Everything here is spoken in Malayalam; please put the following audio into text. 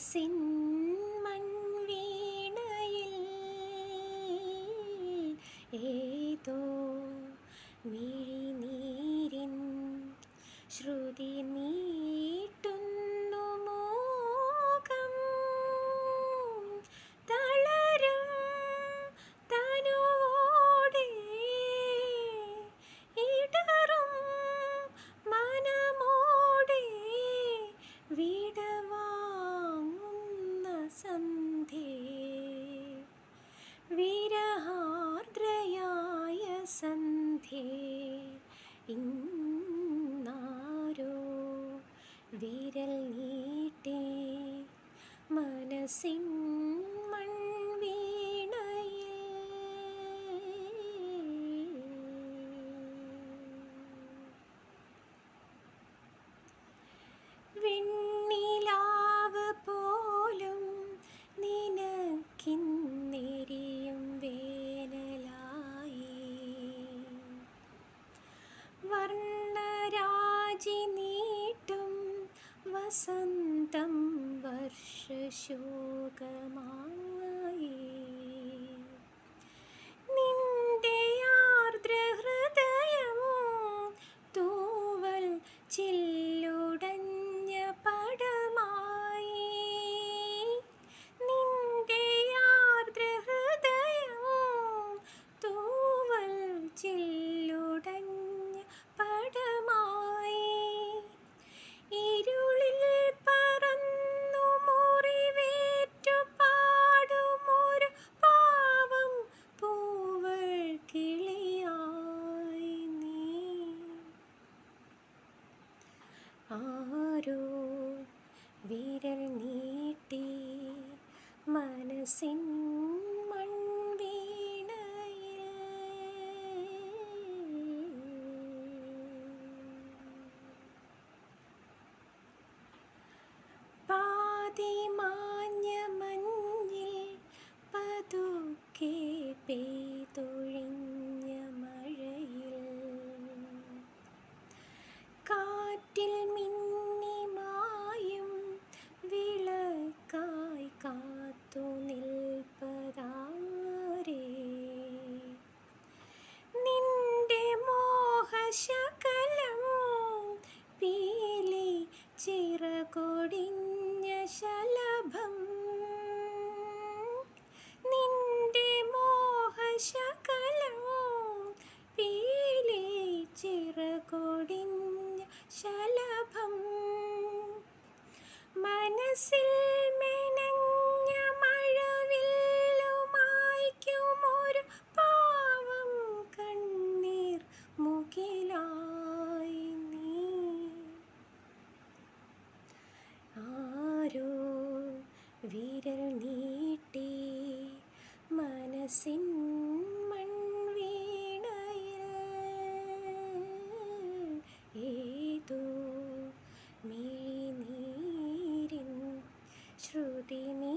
seen ഇന്നാരോ വിരൽ നീട്ടേ മനസ്സിൻ രാജി നീട്ടും വസന്തം വർഷശോകമാണ് ഒരു വിരൽ നീട്ടി മനസ്സിൻ മനസ്സിൽ വിരൽ നീട്ടി മനസ്സിൻ ശ്രുതി നീ